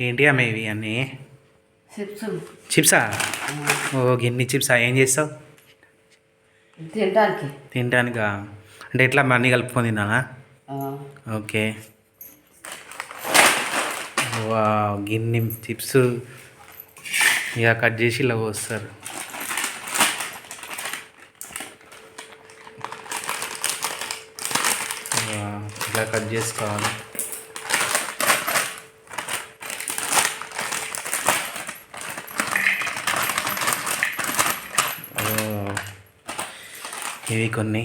ఏంటి అమ్మ ఇవి అన్నీ? చిప్స్. చిప్సా? ఓ గిన్ని చిప్సా? ఏం చేస్తావు? తినడానికి. తినడానికా? అంటే ఎట్లా అన్నీ కలుపుకొని తిన్నానా? ఓకే. వా గిన్ని చిప్స్. ఇక కట్ చేసి ఇలా పోస్తారు. ఇలా కట్ చేసుకోవాలి. ఇవి కొన్ని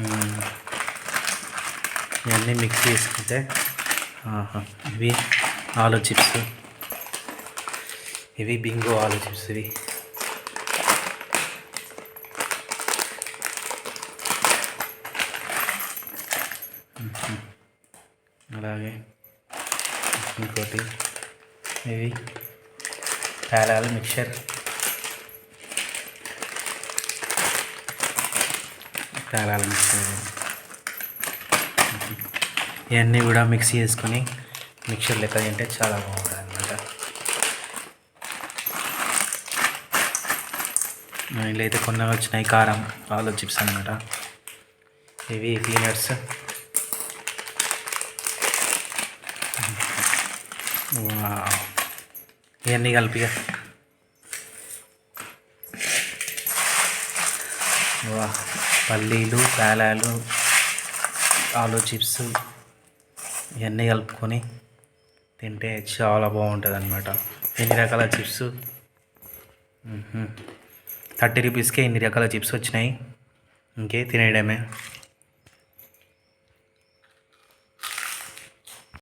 మ్మ్. ఇవన్నీ మిక్స్ చేసుకుంటే ఇవి ఆలు చిప్స్ ఇవి బింగో ఆలు చిప్స్ ఇవి. అలాగే ఇంకోటి ఇవి పేలాల మిక్చర్. పేలాల మిక్చర్. ఇవన్నీ కూడా మిక్స్ చేసుకొని మిక్చర్ లెక్క తింటే చాలా బాగుంటుంది అనమాట ఇలా అయితే కొన్ని వచ్చినాయి కారం ఆలు చిప్స్ అనమాట ఇవి పీనట్స్ ఇవన్నీ కలిపి పల్లీలు పేలాలు ఆలు చిప్స్ ఇవన్నీ కలుపుకొని తింటే చాలా బాగుంటుంది అనమాట ఎన్ని రకాల చిప్స్? థర్టీ రూపీస్కే ఇన్ని రకాల చిప్స్ వచ్చినాయి. ఇంకే తినేయడమే.